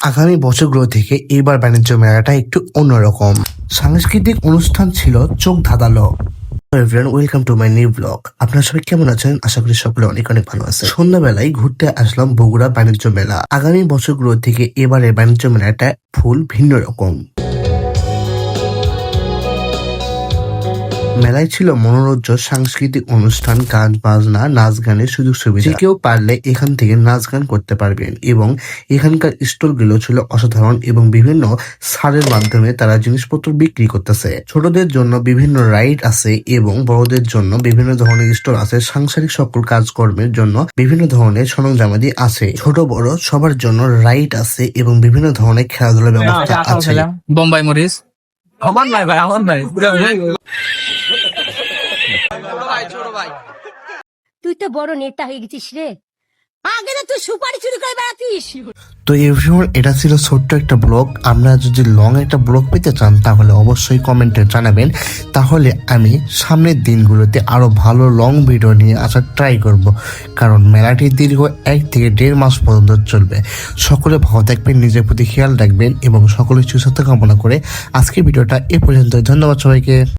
আগামী বছরগুলো থেকে এবার বাণিজ্য মেলাটা একটু অন্যরকম। সাংস্কৃতিক অনুষ্ঠান ছিল চোখ ধাঁধালো। Welcome to my new blog আপনারা সবাই কেমন আছেন? আশা করি সকলে অনেক অনেক ভালো আছে সন্ধ্যাবেলায় ঘুরতে আসলাম বগুড়া বাণিজ্য মেলা। আগামী বছরগুলো থেকে এবারের বাণিজ্য মেলাটা ফুল ভিন্ন রকম। মেলায় ছিল মনোরঞ্জন সাংস্কৃতিক অনুষ্ঠান গান বাজনা নাচ গানের সুযোগ সুবিধা। যে কেউ পারলে এখান থেকে নাচ গান করতে পারবেন এবং এখানকার স্টলগুলো ছিল অসাধারণ এবং বিভিন্ন সারের মাধ্যমে তারা জিনিসপত্র বিক্রি করতেছে। ছোটদের জন্য বিভিন্ন রাইড আছে এবং বড়দের জন্য বিভিন্ন ধরনের স্টল আছে। সাংসারিক সকল কাজকর্মের জন্য বিভিন্ন ধরনের সরঞ্জামাদি আছে। ছোট বড় সবার জন্য রাইড আছে এবং বিভিন্ন ধরনের খেলাধুলার ব্যবস্থা আছে। বোম্বাই মরিচ। আমার নাই ভাই আমার নাই। তুই তো বড় নেতা হয়ে গেছিস রে। আগে তো তুই সুপারি চুরি করে বেড়াতিস। তো এভরিওয়ান এটা ছিল ছোট্ট একটা ব্লগ। আমরা যদি লং একটা ব্লগ পেতে চান তাহলে অবশ্যই কমেন্টে জানাবেন। তাহলে আমি সামনের দিনগুলোতে আরও ভালো লং ভিডিও নিয়ে আসার ট্রাই করব। কারণ মেলাটি দীর্ঘ এক থেকে দেড় মাস পর্যন্ত চলবে। সকলে ভালো থাকবেন নিজের প্রতি খেয়াল রাখবেন এবং সকলের সুস্বাস্থ্য কামনা করে আজকের ভিডিওটা এ পর্যন্ত ধন্যবাদ সবাইকে।